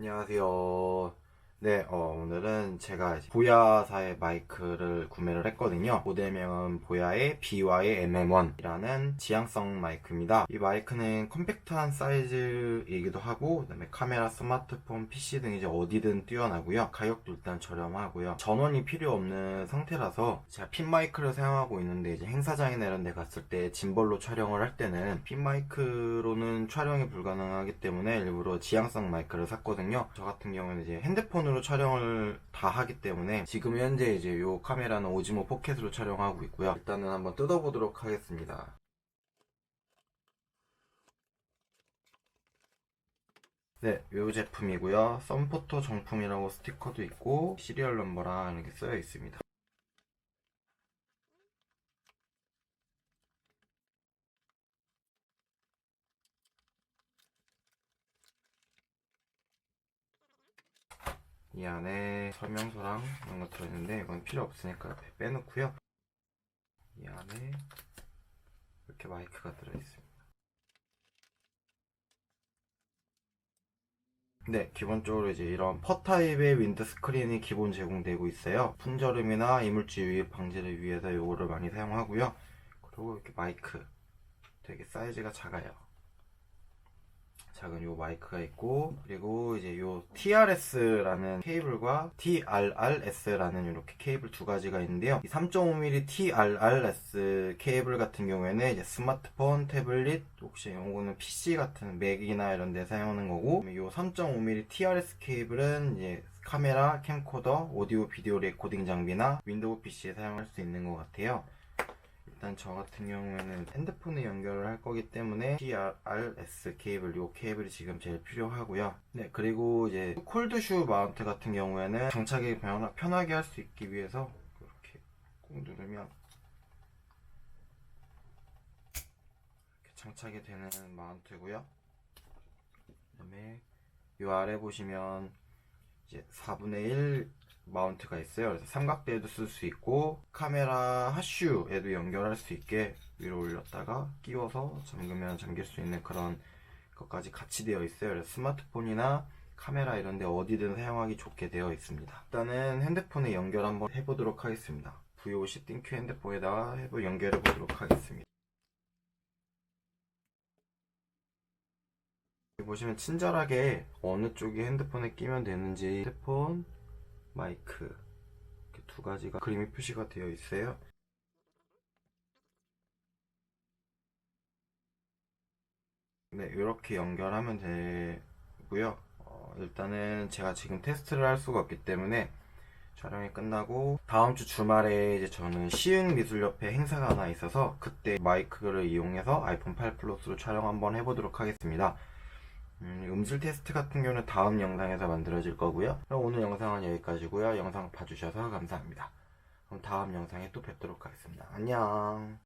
안녕하세요. 네, 어, 오늘은 제가 보야사의 마이크를 구매를 했거든요. 모델명은 보야의 BY MM1이라는 지향성 마이크입니다. 이 마이크는 컴팩트한 사이즈이기도 하고, 그다음에 카메라, 스마트폰, PC 등 이제 어디든 뛰어나고요. 가격도 일단 저렴하고요. 전원이 필요 없는 상태라서 제가 핀 마이크를 사용하고 있는데 이제 행사장이나 이런 데 갔을 때 짐벌로 촬영을 할 때는 핀 마이크로는 촬영이 불가능하기 때문에 일부러 지향성 마이크를 샀거든요. 저 같은 경우는 이제 핸드폰으로 촬영을 다 하기 때문에 지금 현재 이제 이 카메라는 오지모 포켓으로 촬영하고 있고요. 일단은 한번 뜯어보도록 하겠습니다. 네, 이 제품이고요. 썬포토 정품이라고 스티커도 있고 시리얼 넘버랑 이렇게 쓰여 있습니다. 이 안에 설명서랑 이런 거 들어있는데 이건 필요 없으니까 옆에 빼놓고요. 이 안에 이렇게 마이크가 들어있습니다. 네, 기본적으로 이제 이런 퍼 타입의 윈드 스크린이 기본 제공되고 있어요. 풍절음이나 이물질 유입 방지를 위해서 이거를 많이 사용하고요. 그리고 이렇게 마이크 되게 사이즈가 작아요. 작은 요 마이크가 있고 그리고 이제 요 TRS라는 케이블과 TRRS라는 이렇게 케이블 두 가지가 있는데요. 이 3.5mm TRRS 케이블 같은 경우에는 이제 스마트폰, 태블릿, 혹시 요거는 PC 같은 맥이나 이런 데 사용하는 거고 요 3.5mm TRS 케이블은 이제 카메라, 캠코더, 오디오 비디오 레코딩 장비나 윈도우 PC에 사용할 수 있는 것 같아요. 일단 저 같은 경우에는 핸드폰에 연결을 할 거기 때문에 TRS 케이블 요 케이블이 지금 제일 필요하고요. 네 그리고 이제 콜드슈 마운트 같은 경우에는 변화- 편하게 할 수 있기 위해서 이렇게 꾹 누르면 이렇게 장착이 되는 마운트고요. 그다음에 요 아래 보시면 이제 4분의 1 마운트가 있어요. 그래서 삼각대에도 쓸 수 있고 카메라 하슈에도 연결할 수 있게 위로 올렸다가 끼워서 잠그면 잠길 수 있는 그런 것까지 같이 되어 있어요. 그래서 스마트폰이나 카메라 이런 데 어디든 사용하기 좋게 되어 있습니다. 일단은 핸드폰에 연결 한번 해보도록 하겠습니다. VOC 띵큐 핸드폰에다가 해보 연결해 보도록 하겠습니다. 보시면 친절하게 어느 쪽이 핸드폰에 끼면 되는지 핸드폰, 마이크 이렇게 두 가지가 그림이 표시가 되어 있어요. 네, 이렇게 연결하면 되고요. 어, 일단은 제가 지금 테스트를 할 수가 없기 때문에 촬영이 끝나고 다음 주 주말에 이제 저는 시흥 미술협회 행사가 하나 있어서 그때 마이크를 이용해서 아이폰 8 플러스로 촬영 한번 해보도록 하겠습니다. 음, 음질 테스트 같은 경우는 다음 영상에서 만들어질 거고요. 그럼 오늘 영상은 여기까지고요. 영상 봐주셔서 감사합니다. 그럼 다음 영상에 또 뵙도록 하겠습니다. 안녕.